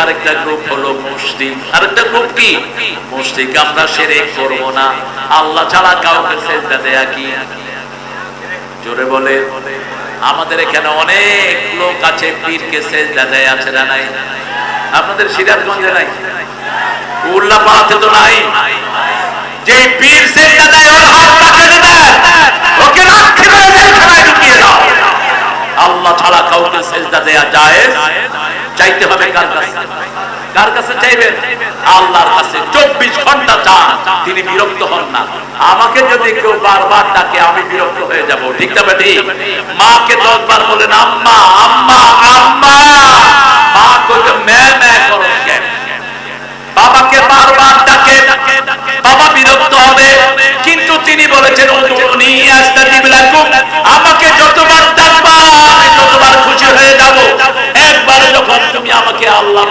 ইহুদি আর একটা গ্রুপ হলো মুসলিম। আর একটা গ্রুপ কি? মুসলিম আমরা সেরে করব না। আল্লাহ ছাড়া কাউকে সেজদা দেয়া কি? জোরে বলে। আমাদের এখানে অনেক লোক আছে, পীরকে সেজদা দেয় আছে না নাই? আপনাদের সিরাজগঞ্জে নাই? উল্লা পাড়াতে তো নাই। যে পীর সেজদা দেয়, ওর হাতটা কেটে দেয়। ওকে লাঠি মেরে জেলখানায় ঢুকিয়ে দাও। আল্লাহ ছাড়া কাউকে সেজদা দেয়া যায়? চাইতে হবে কার কাছে? কার কাছে চাইবেন? আল্লাহর কাছে। চব্বিশ ঘণ্টা চান, তিনি বিরক্ত হন না। আমাকে যদি কেউ বারবার ডাকে, আমি বিরক্ত হয়ে যাব। ঠিক না বেটি? মাকে দশবার বলেন, আম্মা আম্মা আম্মা! মা কইতে ম্যা ম্যা করো কেন বাবাকে বারবার ডাকে। বাবা বিরক্ত হবে, কিন্তু তিনি বলেছেন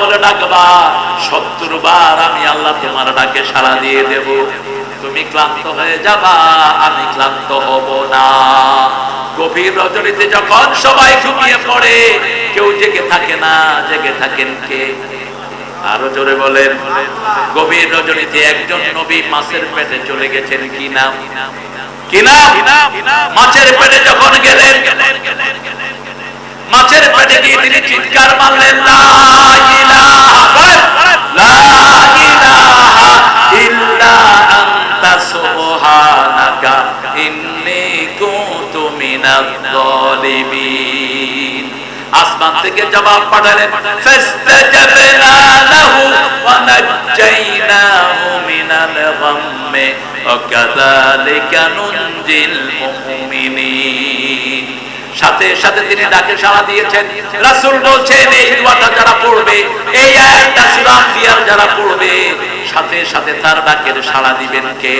বলে ডাকবা সত্তর বার আমি আল্লাহ তোমার ডাকে সাড়া দিয়ে দেব। তুমি ক্লান্ত হয়ে যাবা, আমি ক্লান্ত হব না। গভীর রজনীতে যখন সবাই ঘুমিয়ে পড়ে, কেউ জেগে থাকে না, জেগে থাকেন কে? আরও জোরে বলেন, গভীর রজনীতে একজন নবী মাছের পেটে চলে গেছেন কি নাম কি নাম মাছের পেটে যখন গেলেন, মাছের পেটে গিয়ে তিনি চিৎকার মারলেন লা পাঠালেন সাথে সাথে তিনি ডাকে সাড়া দিয়েছেন, রাসূল বলছেন, এই দোয়াটা যারা পড়বে, এই আয়াতটা সূরা আম্বিয়ার যারা পড়বে, সাথে সাথে তার ডাকের সাড়া দিবেন কে?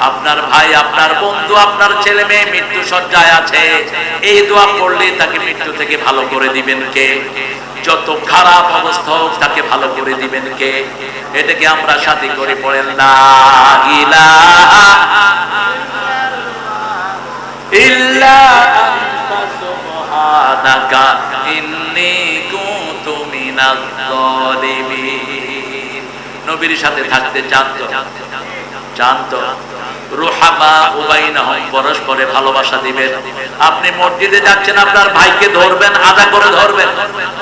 আপনার ভাই, আপনার বন্ধু, আপনার ছেলে মেয়ে মৃত্যু সজ্জায় আছে। এই দোয়া পড়লে তাকে মৃত্যু থেকে ভালো করে দিবেন কে? যত খারাপ অবস্থা হোক, তাকে ভালো করে দিবেন কে? এটাকে আমরা সাথে করে পড়েন জালিমিন নবীর সাথে থাকতে চান তো? চান তো? পরস্পরে ভালোবাসা দিবেন। আপনি মসজিদে যাচ্ছেন, আপনার ভাইকে ধরবেন, আদা করে ধরবেন।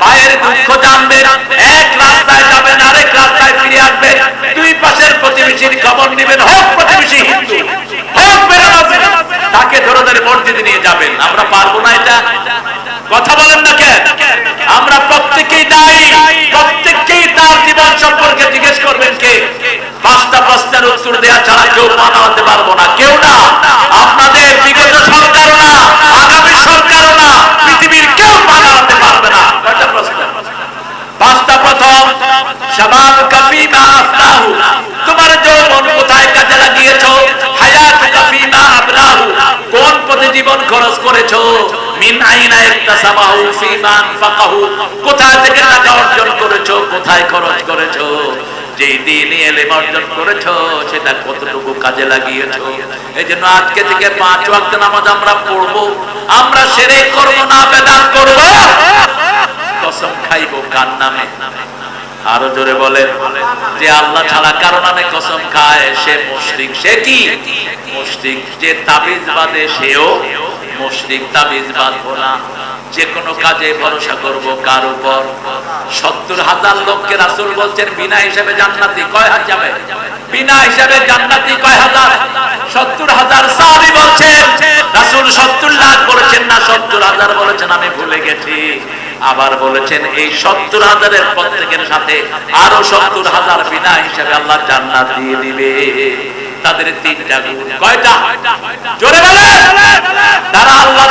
ভাইয়ের দুঃখ জানবেন, এক রাস্তায় যাবেন, আরেক রাস্তায় ফিরে আসবেন। দুই পাশের প্রতিবেশীর খবর নেবেন, হোক প্রতিবেশী হিন্দু। তাকে ধরে ধরে মসজিদে নিয়ে যাবেন। আমরা পারব না এটা। কথা বলেন না কেন? আমরা প্রত্যেকেই দায়ী। প্রত্যেককেই তার জীবন সম্পর্কে জিজ্ঞেস করবেন কে? পাঁচটা প্রশ্নের উত্তর দেওয়া ছাড়া কেউ মানাতে পারব না। কেউ না। আপনাদের বিগত সরকারও না, আগামী সরকারও না, পৃথিবীর কেউ মানাতে পারবে না। কয়টা প্রশ্ন? পাঁচটা প্রথম শাবাব কাফিমা আফনাহু। তোমার যৌবন কোথায় কাজে লাগিয়েছো? হায়াত কাফিমা আবরাহু কোন পথে জীবন খরচ করেছ? মিন আইনা ইকতাসাবাহু ফিমা আনফাকাহু। কোথায় থেকে টাকা অর্জন করেছ? কোথায় খরচ করেছ? যে দিন এলেম অর্জন করেছ, সেটা কতটুকু কাজে লাগিয়েছো? এই জন্য আজকে থেকে পাঁচ ওয়াক্ত নামাজ আমরা পড়ব, আমরা সেরে করব না বেদান করব। কসম খাইবো কার নামে? আরও জোরে বলেন। যে আল্লাহ ছাড়া কারও নামে কসম খায়, সে মুশরিক, সে কি? মুশরিক, যে তাবিজ বাদে সেও মুশরিক, তাবিজ বাঁধবো না। যে কোনো কাজে ভরসা করব কার উপর? সত্তর হাজার লোককে রাসুল বলছেন, বিনা হিসাবে জান্নাতি কয় হাজার যাবে? বিনা হিসাবে জান্নাতি কয় হাজার? সত্তর হাজার সাহাবি বলছেন, রাসুল সত্তর লাখ বলেছেন, না সত্তর হাজার বলেছেন, আমি ভুলে গেছি। আবার বলেছেন, এই সত্তর হাজারের প্রত্যেকের সাথে আরও সত্তর হাজার বিনা হিসাবে আল্লাহ জান্নাত দিয়ে দিবে। তাদের তিনটা গুণ। কয়টা? জোরে বলে তারা আল্লাহ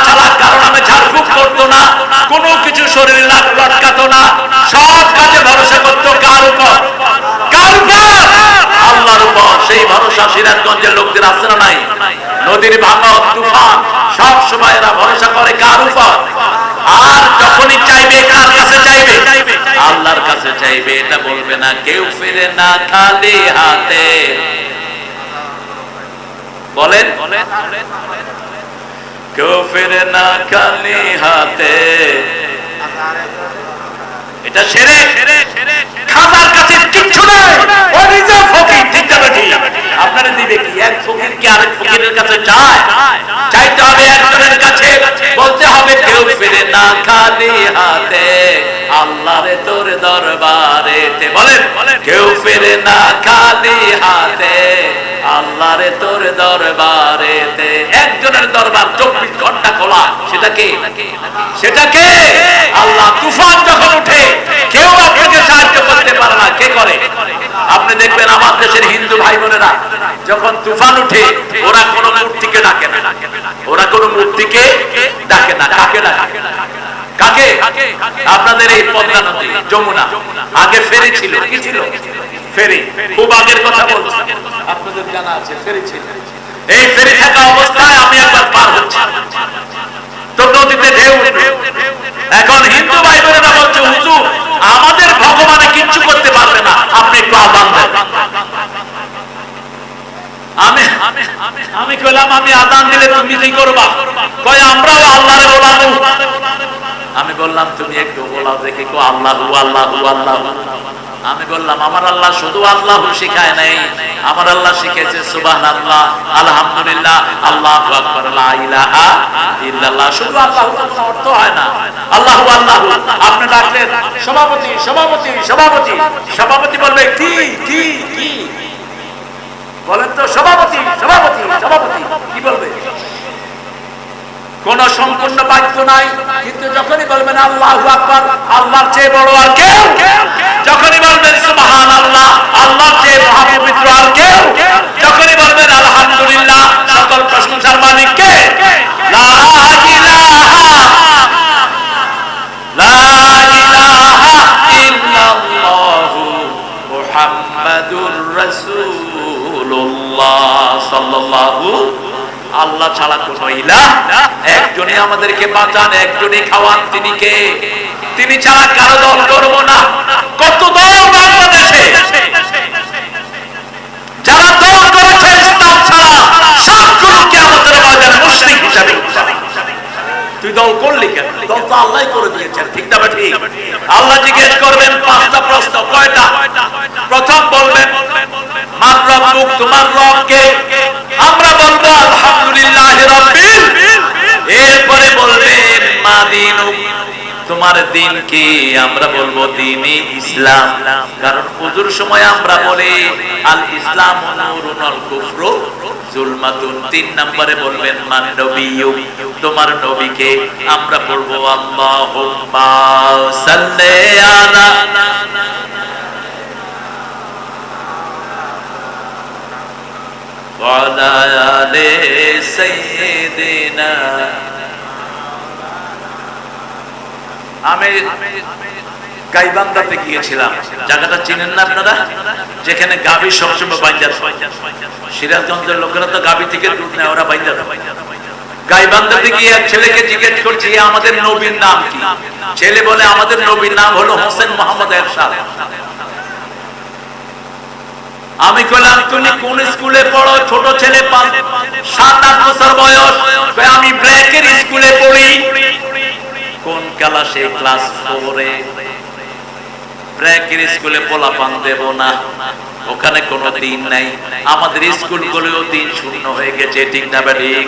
এটা বলবে না কেউ ফিরে না খালি হাতে। কেউ ফিরে না খালি হাতে। এটা সেরে খাজার কাছে কিচ্ছু নাই। ও নিজে ফকির ঠিক যাবে আপনারা দিবে কি? এক ফকির কি আরেক ফকিরের কাছে চায় চাইতে হবে একজনের কাছে। বলতে হবে কেউ ফিরে না খালি হাতে। আল্লাহরে তোর দরবারে বলেন। কেউ ফিরে না খালি হাতে। আল্লাহরে তোর দরবারেতে। একজনের দরবার চব্বিশ ঘণ্টা খোলা, সেটা কে? সেটা কে? আল্লাহ তুফান যখন উঠে কেউ আপনাকে সাহায্য করতে পারে না। কে করে? আপনি দেখবেন আমার দেশের হিন্দু ভাই বোনেরা যখন তুফান উঠে ওরা কোনো মূর্তিকে ডাকে না। ওরা কোনো মূর্তিকে ডাকে না। কাকে ডাকে? কাকে? আপনাদের এই পদ্মা নদী, যমুনা। আগে ফেরি ছিল, কি ছিল? ফেরি। খুব আগের কথা বলছি। আপনাদের জানা আছে ফেরি ছিল। এই ফেরি থাকা অবস্থায় আমি একবার পার হচ্ছি। তো নদীতে ঢেউ এখন হিন্দু ভাই বোনেরা বলছে হুজুর আমাদের ভগবানে কিচ্ছু করতে পারবে না। আপনি একটু আদান দেন। আমি আমি কইলাম আমি আদান দিলে তুমি কি করবা? কয় আমরাও আল্লাহরে বলাবো আমি বললাম তুমি একটু বলাও দেখি কো আল্লাহ আল্লাহ আল্লাহ। আমি বললাম, আমার আল্লাহ শুধু আল্লাহ শিখায় নাই। আমার আল্লাহ শিখেছে আলহামদুলিল্লাহ, আল্লাহু ইলাহা ইল্লাল্লাহ। শুধু আল্লাহ আল্লাহ অর্থ হয় না। আল্লাহু আল্লাহ, আপনি ডাকলেন, সভাপতি সভাপতি সভাপতি। সভাপতি কি কি কি? বলেন তো, সভাপতি সভাপতি সভাপতি কি বলবে কোন সম্পূর্ণ বাক্য নাই, কিন্তু যখনই বলবেন আল্লাহ আকবার, আল্লাহর চেয়ে বড় আর কেউ? যখনই বলবেন সুবহান আল্লাহ আল্লাহর চেয়ে মহাপবিত্র আর কেউ? যখনই বলবেন আলহামদুলিল্লাহ, সকল প্রশংসার মালিক কে? লা ইলাহা সাল্লাল্লাহু আল্লাহ ছাড়া কোন ইলাহ একজনই আমাদেরকে বাঁচান একজনই খাওয়ান। তিনি কে? তিনি ছাড়া কারও দল করব না। কত দল বাংলাদেশে? যারা দল করেছে ইসলাম ছাড়া সবগুলোকে আমাদের বাজার মুসলিম হিসাবে তুই দল করলি কেন দল তো আল্লাহ করে দিয়েছেন ঠিক না ঠিক আল্লাহ জিজ্ঞেস করবেন পাঁচটা প্রশ্ন কয়টা প্রথম বলবেন মার রব্বুক তোমার রব কে আমরা বলব আলহামদুলিল্লাহ রাব্বিল এরপরে বলবেন মা দিনুক তোমার দিন কি আমরা বলবো দিনই ইসলাম কারণ হুজুর সময় আমরা বলি আল ইসলাম নূরুন আল কুফরু জুলমাতুন তিন নম্বরে বলবেন মান নবিয়্যু তোমার নবীকে আমরা পড়বো আল্লাহুম্মা সাল্লি আলা وعلى آل سيدنا আমি গাইবান্ধাতে গিয়েছিলাম। জায়গাটা চিনেন না আপনারা? যেখানে গাভী সবসময় বাইজার সিরাজগঞ্জের লোকেরা তো গাভী থেকে দুধ নেয়, ওরা বাইজার গিয়ে এক ছেলেকে জিজ্ঞেস করছি আমাদের নবীর নাম কি? ছেলে বলে, আমাদের নবীর নাম হলো হোসেন মোহাম্মদ এরশাদ। আমি কইলাম, তুমি কোন স্কুলে পড়ো? ছোট ছেলে সাত, আট বছর বয়স। আমি স্কুলে পড়ি। কোন ক্লাসে ক্লাস ফোরে ব্র্যাকের স্কুলে পোলাপান দেব না। ওখানে কোনো দিন নাই। আমাদের স্কুলগুলোও দিন শূন্য হয়ে গেছে, ঠিক না ঠিক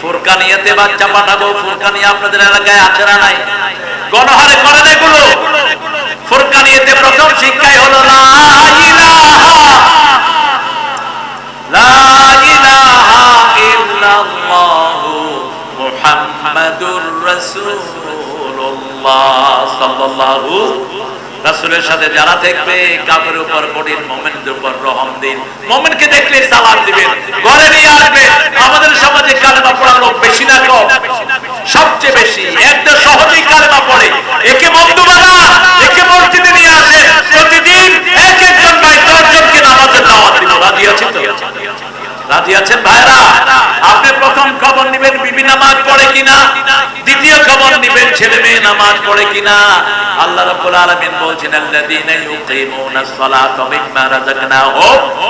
ফুরকানিয়াতে বাচ্চা পাঠাবো, ফুরকানিয়া আপনাদের এলাকায় আছে না নাই? গণহারে করেন এগুলো ফুরকানিয়াতে প্রথম শিক্ষাই হলো, লা ইলাহা লা ইলাহা ইল্লাল্লাহু মুহাম্মাদুর সাথে যারা দেখবে উপর কঠিন উপর রহম দিন। দেখলে সালাম দিবেন ঘরে নিয়ে আমাদের সমাজে কালেমা লোক বেশি না কম। সবচেয়ে বেশি, একটা সহজেই কালেমা পড়ে। একে বন্ধু বানা, একে মসজিদে নিয়ে আসে। প্রতিদিন এক একজন ভাই, দশজনকে নামাজের দাওয়াত দিব। রাজি আছেন তো? রাজি আছেন ভাইরা আপনি প্রথম খবর নেবেন বিবি নামাজ পড়ে কিনা দ্বিতীয় খবর নিবেন ছেলে মেয়ে নামাজ পড়ে কিনা? আল্লাহ রাব্বুল আলামিন বলছেন আল্লাযীনা ইউকিমুনাস সালাতা মিম্মা রাযাকনাহুম।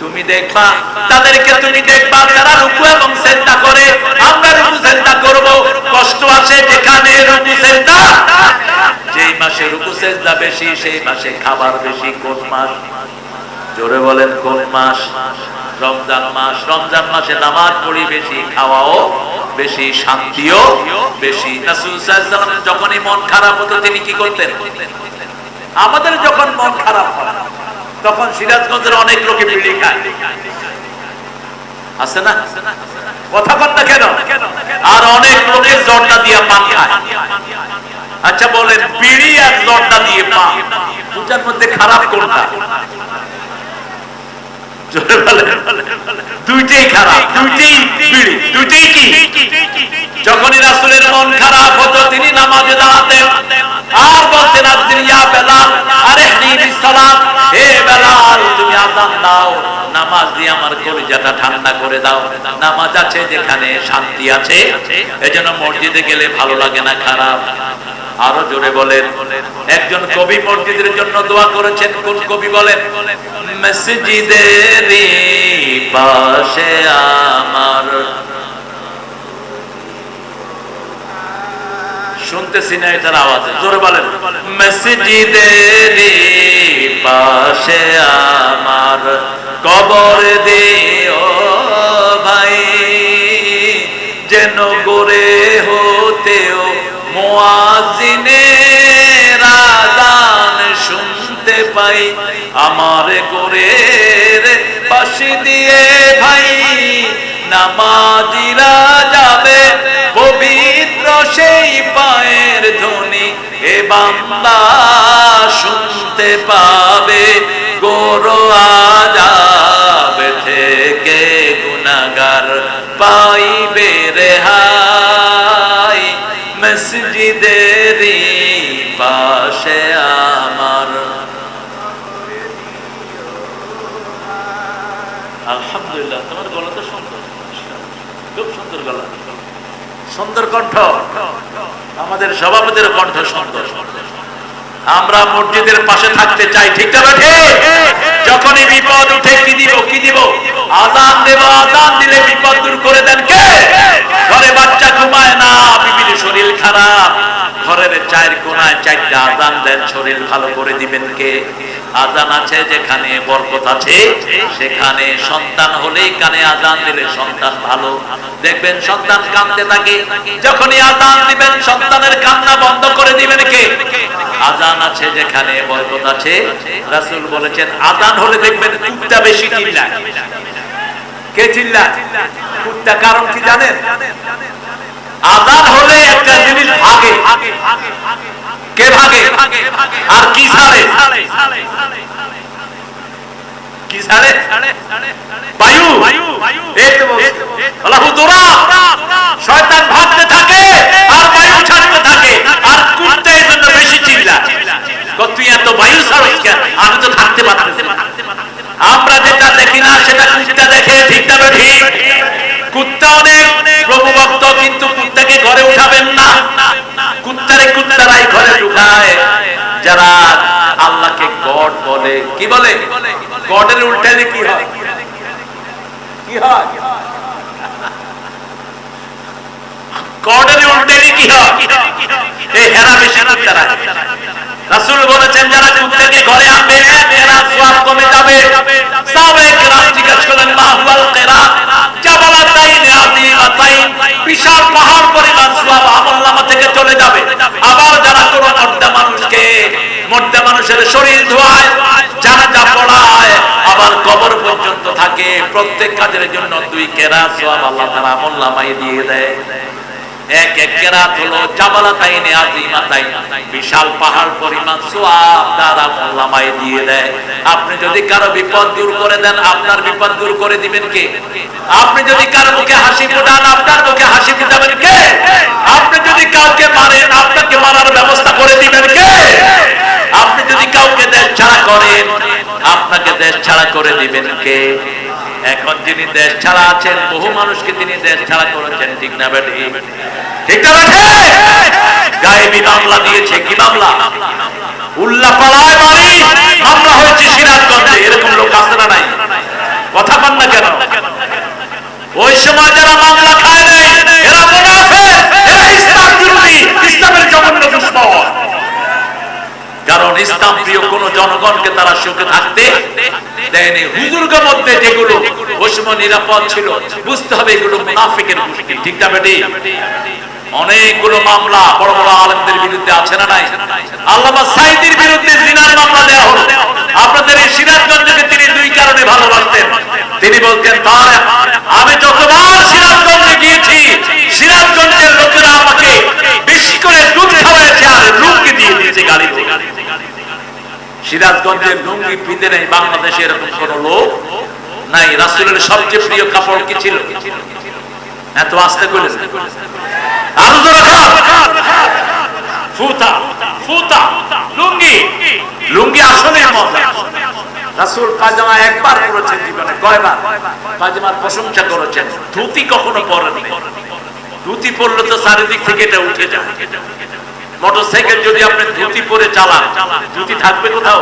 তুমি দেখবা, তাদেরকে তুমি দেখবা, তারা রুকু এবং সেজদা করে। আমরা রুকু সেজদা করব, কষ্ট আছে যেখানে রুকু সেজদা। যেই মাসে রুকু সেজদা বেশি, সেই মাসে খাবার বেশি, কোন মাস? জোরে বলেন, কোন মাস? রমজান মাস, রমজান মাসে নামাজ পড়ি বেশি, খাওয়াও বেশি, শান্তিও বেশি। যখনই মন খারাপ হতো, তিনি কি করতেন? আমাদের যখন মন খারাপ হয় তখন সিরাজগঞ্জের অনেক লোকে বিড়ি খায়। আছে না? কথা বল না কেন? আর অনেক লোকে জর্দা দিয়ে পান খায়। আচ্ছা বলেন, বিড়ি আর জর্দা দিয়ে পান, দুটার মধ্যে খারাপ কোনটা? দুইটাই খারাপ, দুইটাই দুইটাই কি? যখনই রাসূলের মন খারাপ হতো, তিনি নামাজে দাঁড়াতেন। আর বলতেন আদিন বেলাল, আরে হে বেলাল, তুমি আযান দাও, নামাজ দিয়ে আমার কলিজাটা ঠান্ডা করে দাও। নামাজ আছে যেখানে শান্তি আছে মসজিদে গেলে ভালো লাগে না, খারাপ। আরও জোরে বলেন, একজন কবি মসজিদের জন্য দোয়া করেছেন, কোন কবি বলেন? মসজিদের পাশে আমার। শুনতেছি না এটার আওয়াজ, জোরে বলেন। মসজিদের পাশে আমার। কবর দিও ভাই, যেন গড়ে হতেও মুয়াজিনে রাজান শুনতে পাই, আমার করে পাশে দিয়ে ভাই নামাজিরা যাবে পবিত্র সেই পায়ের ধ্বনি এ বান্দা শুনতে পাবে, গোরো আজাব থেকে গুনাগার পাইবে রেহাই মসজিদের পাশে আমার আলহামদুলিল্লাহ, তোমার গলা তো সুন্দর। খুব সুন্দর গলা। সুন্দর কণ্ঠ। আমাদের সভাপতির কণ্ঠ সুন্দর। আমরা মসজিদের পাশে থাকতে চাই, ঠিক না যখনই বিপদ উঠে, কি দিব কি দিব? আজান দেব, আজান দিলে বিপদ দূর করে দেন কে? ঘরে বাচ্চা ঘুমায় না, বিবির শরীর খারাপ। ঘরের চায়ের কোনায় চারটা আজান দেন, শরীর ভালো করে দিবেন কে? আজান আছে, যেখানে বরকত আছে, সেখানে সন্তান হলেই কানে আজান দিলে সন্তান ভালো। দেখবেন সন্তান কাঁদতে থাকে। যখনই আজান দিবেন, সন্তানের কান্না বন্ধ করে দিবেন কে? আছে যেখানে বরকত আছে। রাসূল বলেছেন আজান হলে দেখবেন কুত্তা বেশি চিল্লায়। কে চিল্লায়? কুত্তা কারণ কি জানেন? আজান হলে একটা জিনিস ভাগে। কে ভাগে? আর কি ছাড়ে কি ছাড়ে বায়ু। এই তো বলছে। আল্লাহ শয়তান ভাগতে থাকে আর বায়ু ছাড়তে থাকে আর কুত্তা এই জন্য বেশি চিল্লা কত তুই এত বায়ু ছাড়স কেন? আমি তো থাকতে পারতেছি আমরা যেটা দেখি না, সেটা কুত্তা দেখে, ঠিক না ঠিক কুত্তা অনেক প্রভুভক্ত, কিন্তু কুত্তাকে ঘরে উঠাবেন না। কুত্তারে কুত্তারাই ঘরে ঢুকায়। যারা আল্লাহকে গড বলে, কি বলে? গডের উল্টালে কি হয়? কি হয়? গডের উল্টালে কি হয়? এই হেরা বেশি কুত্তারা রাসূল বলেছেন, যারা কুত্তাকে ঘরে আনবে এরা সওয়াব কমে যাবে। কেরাম জিজ্ঞাসা করলেন মা হুয়াল কিরাত জাবালাতাইন আযীমাতাইন বিশাল পাহাড় পরিমাণ সওয়াব থেকে চলে যাবে। আবার যারা কোন মর্দা মানুষকে, মর্দা মানুষের শরীর ধোয়ায় জানাজা পড়ায়, আবার কবর পর্যন্ত থাকে, প্রত্যেক কাজের জন্য দুই কেরাত সওয়াব আল্লাহ তাআলা আমলনামায় দিয়ে দেয়। এক এক কেরাত হলো জাবালা তাইনে আজিমা তাই বিশাল পাহাড় পরিমাণ সোয়াব দ্বারা মোল্লামায় দিয়ে দেয়। আপনি যদি কারও বিপদ দূর করে দেন, আপনার বিপদ দূর করে দিবেন কে? আপনি যদি কারও মুখে হাসি ফুটান, আপনার মুখে হাসি ফুটাবেন কে? আপনি যদি কাউকে মারেন, আপনাকে মারার ব্যবস্থা করে দিবেন কে? আপনি যদি কাউকে দেশ ছাড়া করেন, আপনাকে দেশ ছাড়া করে দিবেন কে? এখন যিনি দেশ ছাড়া আছেন, বহু মানুষকে তিনি দেশ ছাড়া করেছেন, ঠিক না মামলা দিয়েছে, কি মামলা? উল্লাপাড়ায় বাড়ি মামলা হয়েছে সিরাজগঞ্জে, এরকম লোক না নাই? কথা না কেন? ওই সময় যারা মামলা খায় নাই, এরা এরা ইসলাম বিরোধী, ইসলামের জঘন্য কারণ ইসলাম প্রিয় কোন জনগণকে তারা সুখে থাকতে দেয়নি। হুজুরগের মধ্যে যেগুলো সময় নিরাপদ ছিল। বুঝতে হবে এগুলো মুনাফিকের গোষ্ঠী। ঠিক না বেটি? অনেকগুলো মামলা বড় বড় আলেমদের বিরুদ্ধে আছে না নাই? আল্লামা সাইদির বিরুদ্ধে জিনার মামলা দেওয়া হলো। আপনাদের এই সিরাজগঞ্জকে তিনি দুই কারণে ভালোবাসতেন। তিনি বলতেন তার আমি যতবার সিরাজগঞ্জে গিয়েছি, সিরাজগঞ্জের লোকেরা আমাকে বেশি করে দুধ খাওয়াইছে আর লুঙ্গি দিয়ে দিয়েছে গাড়িতে সিরাজগঞ্জের লুঙ্গি পিতে নেই বাংলাদেশে এরকম কোন লোক। নাই, রাসুলের সবচেয়ে প্রিয় কাপড় কি ছিল? এত আস্তে করে ধুতি কখনো ধুতি পরলে তো থেকে মোটরসাইকেল যদি আপনি ধুতি পরে চালান, ধুতি থাকবে কোথাও?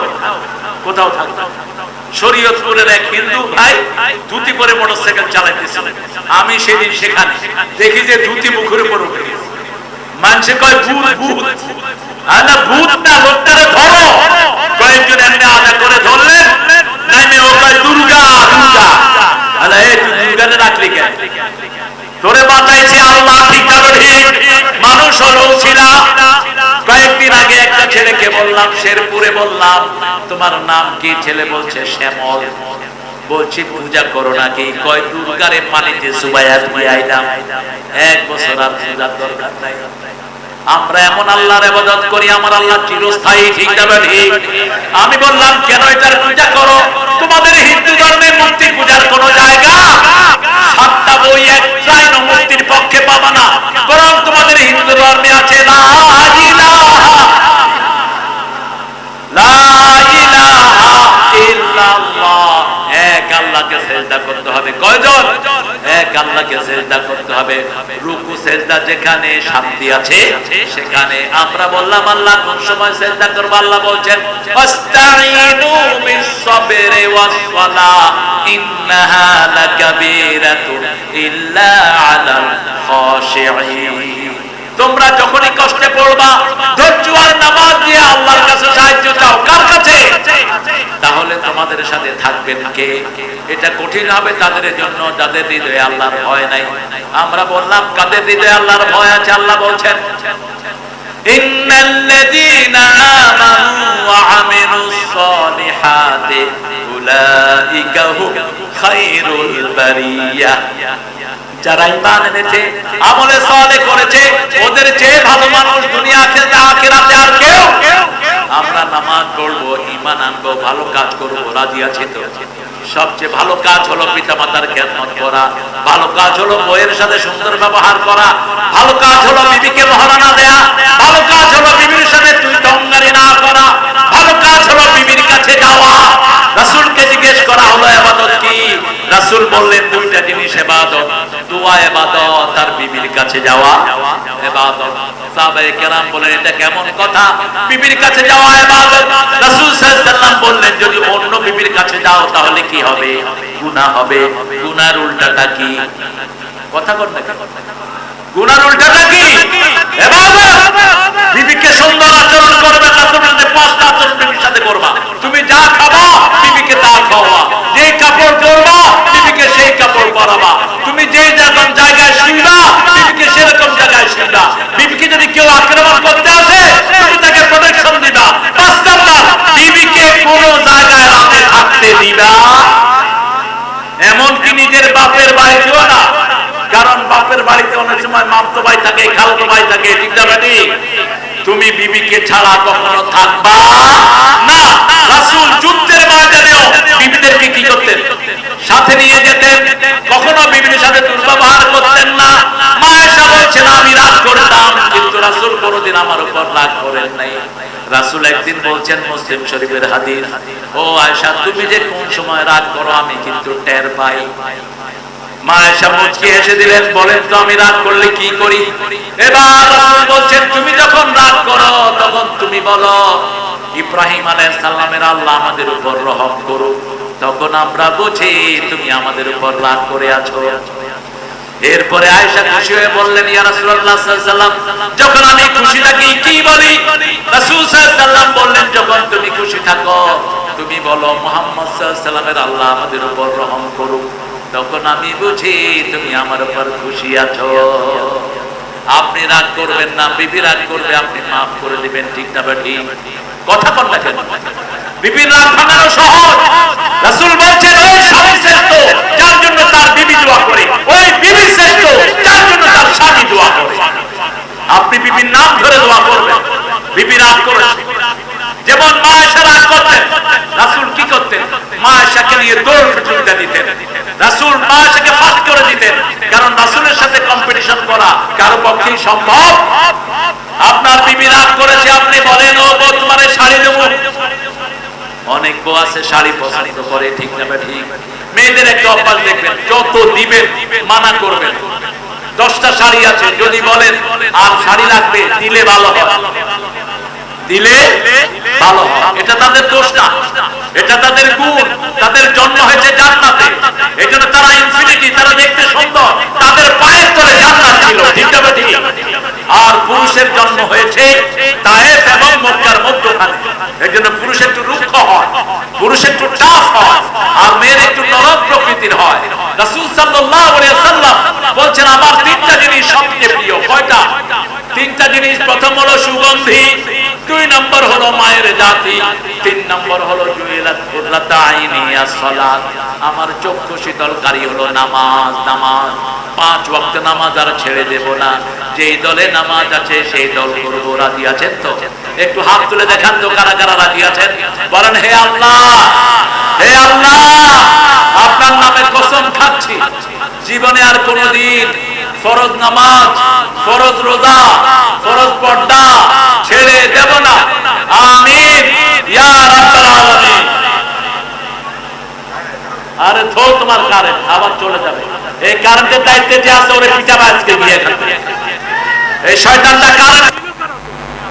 কোথাও থাকবে। শরীয়তপুরের এক হিন্দু ভাই ধুতি পরে মোটরসাইকেল চালাইতেছিল আমি সেদিন সেখানে দেখি যে ধুতি মুখের উপর উঠে মানুষে কয়, ভূত ভূত। কয়েকজন এমনি করে ধরলেন, নাইমে ও কয়, দুর্গা দুর্গা। তোরে বাঁচাইছে বললাম, শেরপুরে বললাম, তোমার নাম কি? ছেলে বলছে, শ্যামল। বলছি, পূজা করো নাকি? কয়, দুর্গারে পানিতে সুবাইয়া আইলাম। এক বছর আর পূজার দরকার নাই। আমরা এমন আল্লাহর ইবাদত করি, আমার আল্লাহ চিরস্থায়ী, ঠিক না ঠিক? আমি বললাম, কেন এটার পূজা করো? তোমাদের হিন্দু ধর্মের মূর্তি পূজার কোন জায়গা? সাতটা বই একটাই মূর্তির পক্ষে পাবা না। বরং তোমাদের হিন্দু ধর্মে আছে, লা ইলাহা লা ইলাহা ইল্লাল্লাহ এক আল্লাহকে সেজদা করতে হবে। কয়জন? এক আল্লাহকে সেজদা করতে হবে। রুকু, সেজদা যেখানে শান্তি আছে, সেখানে। আমরা বললাম, আল্লাহ কোন সময় সেজদা করব? আল্লাহ বলছেন ফাস্তাইনু বিস-সাবরি ইন্নাহা লাকাবীরাতুন ইল্লা আলাল খাশিঈন। তোমরা যখনই কষ্টে পড়বা, ধৈর্য আর নামাজ দিয়ে আল্লাহর কাছে সাহায্য চাও। কার কাছে? তাহলে তোমাদের সাথে থাকবেন কে? এটা কঠিন হবে তাদের জন্য, যাদের হৃদয়ে আল্লাহর ভয় নাই। আমরা বললাম, কাদের হৃদয়ে আল্লাহর ভয় আছে? আল্লাহ বলছেন, ইন্নাল্লাযীনা আমানু ওয়া আমিলুস সালিহাতি উলাইকা হুম খায়রুল বারিয়াহ যারা ইমান এনেছে, আমলে সালে করেছে, ওদের চেয়ে ভালো মানুষ দুনিয়া আখিরাতে আখিরাতে আর কেউ। আমরা নামাজ পড়ব ইমান আনব, ভালো কাজ করব, রাজি আছি তো। সবচেয়ে ভালো কাজ হলো পিতা মাতার খেদমত করা, ভালো কাজ হলো বইয়ের সাথে সুন্দর ব্যবহার করা, ভালো কাজ হলো বিবিকে মহারানা দেয়া, ভালো কাজ হলো বিবির সাথে তুই টঙ্গারি না করা, ভালো কাজ হলো বিবির কাছে যাওয়া। রাসূলকে জিজ্ঞেস করা হলো ইবাদত কি রাসূল বললেন, দুইটা জিনিস এবাদত। দোয়া এবাদত আর বিবির কাছে যাওয়া এবাদত। এটা কেমন কথা? বিবির কাছে যাওয়া বললেন, যদি অন্য বিবির কাছে যাও, তাহলে কি হবে? কর গুনার উল্টাটা কি? ইবাদত বিবিকে সুন্দর আচরণ করবে না তুমি যদি পাঁচটা আচরণ বিবির সাথে করবা। তুমি যা খাবা, বিবিকে তা খাওয়া যে কাপড় পরবা, বিবিকে সেই কাপড় পরাবা। তুমি যে যেরকম জায়গায় শুইবা, বিবিকে সেরকম জায়গায় শুইবা। বিবিকে যদি কেউ আক্রমণ করতে আসে, তুমি তাকে প্রোটেকশন দিবা। পাঁচ নাম্বার, বিবিকে কোনো জায়গায় রাতে থাকতে দিবা। এমনকি নিজের বাপের বাড়িতেও না। কারণ বাপের বাড়িতে অনেক সময় মামতো ভাই থাকে খালতো ভাই থাকে, ঠিক না তুমি বিবিকে ছাড়া কখনো থাকবা না। রাসূল যুদ্ধের ময়দানেও বিবিদেরকে কি করতেন? সাথে নিয়ে যেতেন। কখনো বিবির সাথে দুর্ব্যবহার করতেন না। বলছেন, আমি রাগ করতাম, কিন্তু রাসূল কোনোদিন আমার উপর রাগ করেন নাই। রাসূল একদিন বলছেন, মুসলিম শরীফের হাদিস, ও আয়েশা, তুমি যে কোন সময় রাগ করো, আমি কিন্তু টের পাই। করি? করো আমাদের উপর রহম করুক। তখন আমরা বুঝি তুমি আমাদের উপর রাগ করে আছো। এরপরে আয়েশা খুশি হয়ে বললেন, ইয়া যখন আমি খুশি থাকি, কি বলি? রাসূল বললেন, যখন তুমি খুশি থাকো, তুমি বলো, মুহাম্মদ সাল্লাল্লাহু আলাইহি আল্লাহ আমাদের উপর রহম করুক। তখন আমি বুঝি তুমি আমার উপর খুশি আছো। আপনি রাগ করবেন না বিবি রাগ করবে, আপনি মাফ করে দিবেন, ঠিক না বেটি কথা বল না কেন? বিবির রাগ ভাঙানো সহজ। রাসূল বলছেন, ওই স্বামী শ্রেষ্ঠ, যার জন্য তার বিবি দোয়া করে। ওই বিবি শ্রেষ্ঠ, যার জন্য তার স্বামী দোয়া করে। আপনি বিবির নাম ধরে দোয়া করবেন। বিবি রাগ করেছে। যেমন মা আয়েশা রাগ করতেন, রাসূল কি করতেন? মা আয়েশাকে নিয়ে দৌড় প্রতিযোগিতা দিতেন। রাসূল মা আয়েশাকে ফাঁস করে দিতেন, কারণ রাসূলের সাথে কম্পিটিশন করা কারও পক্ষেই সম্ভব। আপনার বিবি রাগ করেছে, আপনি বলেন, ও বউ, তোমারে শাড়ি দেবো। অনেক বউ আছে, শাড়ি পছন্দ করে, ঠিক না ঠিক? মেয়েদের একটা অভ্যাস দেখবেন, যত দিবেন, মানা করবেন। দশটা শাড়ি আছে, যদি বলেন, আর শাড়ি লাগবে, দিলে ভালো হয়। দিলে ভালো এটা তাদের দোষ না। এটা তাদের গুণ, তাদের জন্ম হয়েছে জান্নাতে। এই তারা ইনফিনিটি তারা দেখতে সুন্দর। তাদের পায়ের তলে জান্নাত ছিল, ঠিক আর পুরুষের জন্ম হয়েছে তায়েফ এবং মক্কার মধ্যখানে। পুরুষ একটু রুক্ষ হয়, পুরুষ একটু টাফ হয়, আর মেয়ের একটু নরম প্রকৃতির হয়। রাসূল সাল্লাল্লাহু আলাইহি বলছেন, আমার তিনটা জিনিস সবচেয়ে প্রিয়। কয়টা? তিনটা জিনিস। প্রথম হলো সুগন্ধি। দুই নম্বর হলো মায়ের জাতি, তিন নম্বর হলো আমার চক্ষু শীতলকারী হলো নামাজ নামাজ। পাঁচ ওয়াক্ত নামাজ আর ছেড়ে দেব না। যেই দলে নামাজ আছে, সেই দল করব। রাজি আছেন তো? একটু হাত তুলে দেখান তো কারা কারা রাজি আছেন। বলেন, হে আল্লাহ হে আল্লাহ, আপনার নামে কসম খাচ্ছি। জীবনে আর কোনোদিন ফরজ নামাজ, ফরজ রোজা, ফরজ পর্দা দেব না। আমিন। ইয়া রাব্বাল আলামিন। আরে থো তোমার কারেন্ট আবার চলে যাবে। এই কারেন্টের দায়িত্বে যে আছে ওরে পিটাবা আজকে গিয়ে এই শয়তানটা কারেন্ট